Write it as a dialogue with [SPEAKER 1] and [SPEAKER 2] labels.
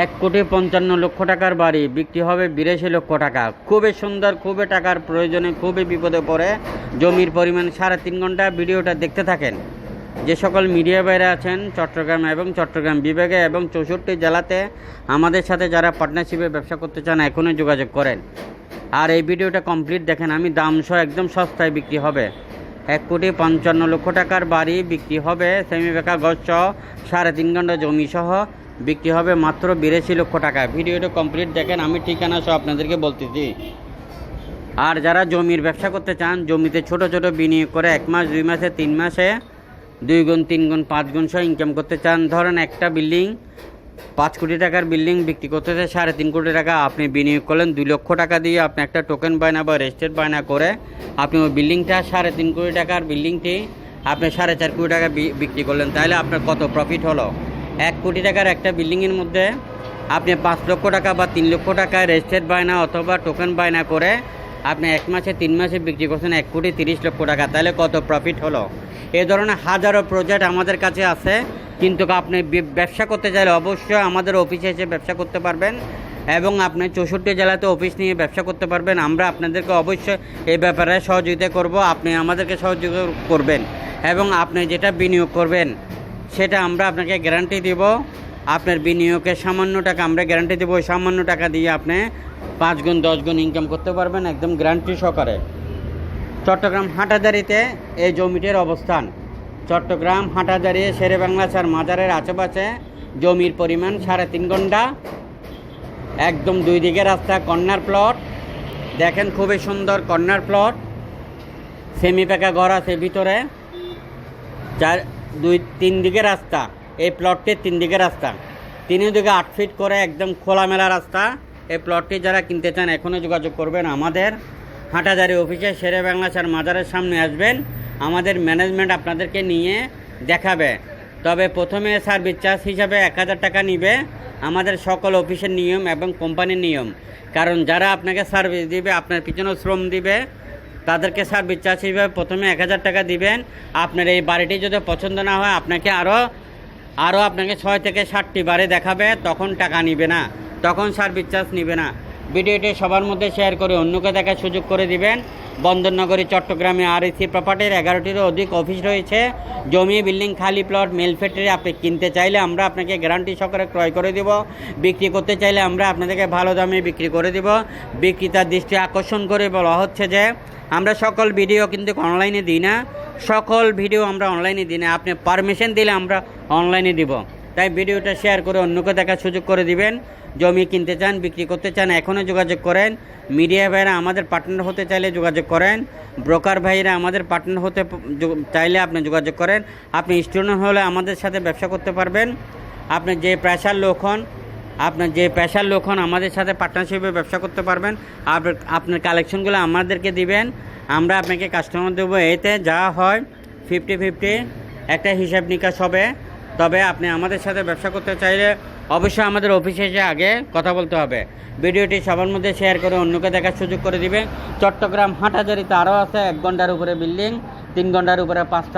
[SPEAKER 1] এক কোটি পঞ্চান্ন লক্ষ টাকার বাড়ি, বিক্রি হবে বিরাশি লক্ষ টাকা। খুবই সুন্দর, খুবই টাকার প্রয়োজনে খুবই বিপদে পড়ে। জমির পরিমাণ সাড়ে তিন ঘণ্টা। ভিডিওটা দেখতে থাকেন। যে সকল মিডিয়া বাইরে আছেন, চট্টগ্রাম এবং চট্টগ্রাম বিভাগে এবং চৌষট্টি জেলাতে আমাদের সাথে যারা পার্টনারশিপে ব্যবসা করতে চান, এখনই যোগাযোগ করেন। আর এই ভিডিওটা কমপ্লিট দেখেন, আমি দাম সহ একদম সস্তায় বিক্রি হবে। এক কোটি পঞ্চান্ন লক্ষ টাকার বাড়ি, বিক্রি হবে সেমি বেকা সহ সাড়ে তিন ঘণ্টা জমি সহ। বিক্রি হবে মাত্র বিরাশি লক্ষ টাকা। ভিডিওটা কমপ্লিট দেখেন, আমি ঠিকানা সব আপনাদেরকে বলতেছি। আর যারা জমির ব্যবসা করতে চান, জমিতে ছোট ছোট বিনিয়োগ করে এক মাস, দুই মাসে, তিন মাসে, দুই গুণ, তিন গুণ, পাঁচ গুণ সহ ইনকাম করতে চান, ধরেন একটা বিল্ডিং পাঁচ কোটি টাকার বিল্ডিং বিক্রি করতে চায় সাড়ে তিন কোটি টাকা, আপনি বিনিয়োগ করলেন দুই লক্ষ টাকা দিয়ে আপনি একটা টোকেন বায়না বা রেজিস্টার বায়না করে আপনি ওই বিল্ডিংটা সাড়ে তিন কোটি টাকার বিল্ডিংটি আপনি সাড়ে চার কোটি টাকা বিক্রি করলেন। তাহলে আপনার কত প্রফিট হলো? এক কোটি টাকার একটা বিল্ডিংয়ের মধ্যে আপনি পাঁচ লক্ষ টাকা বা তিন লক্ষ টাকা রেজিস্টার বায়না অথবা টোকেন বায়না করে আপনি এক মাসে, তিন মাসে বিক্রি করছেন এক কোটি তিরিশ লক্ষ টাকা। তাহলে কত প্রফিট হলো? এ ধরনের হাজারো প্রজেক্ট আমাদের কাছে আছে। কিন্তু আপনি ব্যবসা করতে চাইলে অবশ্যই আমাদের অফিসে এসে ব্যবসা করতে পারবেন এবং আপনি চৌষট্টি জেলাতে অফিস নিয়ে ব্যবসা করতে পারবেন। আমরা আপনাদেরকে অবশ্যই এই ব্যাপারে সহযোগিতা করব। আপনি আমাদেরকে সহযোগিতা করবেন এবং আপনি যেটা বিনিয়োগ করবেন সেটা আমরা আপনাকে গ্যারান্টি দিব। আপনার বিনিয়োগের সামান্য টাকা আমরা গ্যারান্টি দেবো, ওই সামান্য টাকা দিয়ে আপনি পাঁচ গুণ, দশ গুণ ইনকাম করতে পারবেন একদম গ্যারান্টি সহকারে। চট্টগ্রাম হাটাদারিতে এই জমিটির অবস্থান। চট্টগ্রাম হাটাদারি, শেরে বাংলাছার মাজারের আশেপাশে জমির পরিমাণ সাড়ে তিন ঘণ্টা। একদম দুই দিকে রাস্তা কর্নার প্লট দেখেন খুবই সুন্দর কর্নার প্লট সেমি পাকা ঘর আছে ভিতরে। চার দুই, তিন দিকে রাস্তা। এই প্লটটির তিন দিকে রাস্তা। তিন দিকে আট ফিট করে একদম খোলামেলা রাস্তা। এই প্লটটি যারা কিনতে চান, এখনও যোগাযোগ করবেন। আমাদের হাটাজারি অফিসে শেরে বাংলাচার মাজারের সামনে আসবেন। আমাদের ম্যানেজমেন্ট আপনাদেরকে নিয়ে দেখাবে। তবে প্রথমে সার্ভিস চার্জ হিসাবে এক হাজার টাকা নিবে আমাদের সকল অফিসের নিয়ম এবং কোম্পানির নিয়ম। কারণ যারা আপনাকে সার্ভিস দিবে, আপনার পিছনেও শ্রম দিবে তাদেরকে স্যার চার্জ হিসেবে প্রথমে এক হাজার টাকা দিবেন। আপনার এই বাড়িটি যদি পছন্দ না হয়, আপনাকে আরও আরও আপনাকে ছয় থেকে ষাটটি বাড়ি দেখাবে, তখন টাকা নিবে না। তখন সার্ভিস চার্জ নিবে না। ভিডিওটি সবার মধ্যে শেয়ার করে অন্যকে দেখার সুযোগ করে দিবেন। বন্দরনগরী, চট্টগ্রামে আর এসি প্রপার্টির এগারোটিরও অধিক অফিস রয়েছে। জমি বিল্ডিং খালি প্লট মেল ফ্যাক্টরি আপনি কিনতে চাইলে আমরা আপনাকে গ্যারান্টি সহকারে ক্রয় করে দেব। বিক্রি করতে চাইলে আমরা আপনাদেরকে ভালো দামে বিক্রি করে দেব। বিক্রেতার দৃষ্টি আকর্ষণ করে বলা হচ্ছে যে, আমরা সকল ভিডিও কিন্তু অনলাইনে দিই না। সকল ভিডিও আমরা অনলাইনে দিই না। আপনি পারমিশন দিলে আমরা অনলাইনে দিব। তাই ভিডিওটা শেয়ার করে অন্যকে দেখার সুযোগ করে দিবেন। জমি কিনতে চান, বিক্রি করতে চান, এখনও যোগাযোগ করেন। মিডিয়া ভাইরা আমাদের পার্টনার হতে চাইলে যোগাযোগ করেন। ব্রোকার ভাইরা আমাদের পার্টনার হতে চাইলে আপনি যোগাযোগ করেন। আপনি স্টুডেন্ট হলে আমাদের সাথে ব্যবসা করতে পারবেন। আপনি যে পেশার লোক হন আপনার যে পেশার লোক হন, আমাদের সাথে পার্টনারশিপে ব্যবসা করতে পারবেন। আপনার আপনার কালেকশনগুলো আমাদেরকে দিবেন। আমরা আপনাকে কাস্টমার দেবো এতে, যা হয় ফিফটি ফিফটি একটা হিসাব নিকাশ হবে। তবে আপনি আমাদের সাথে ব্যবসা করতে চাইলে অবশ্যই আমাদের অফিসে এসে আগে কথা বলতে হবে। ভিডিওটি সবার মধ্যে শেয়ার করে অন্যকে দেখার সুযোগ করে দিবে। চট্টগ্রাম হাটাজারিতে আরও আছে এক ঘণ্টার উপরে বিল্ডিং তিন ঘণ্টার উপরে পাঁচটা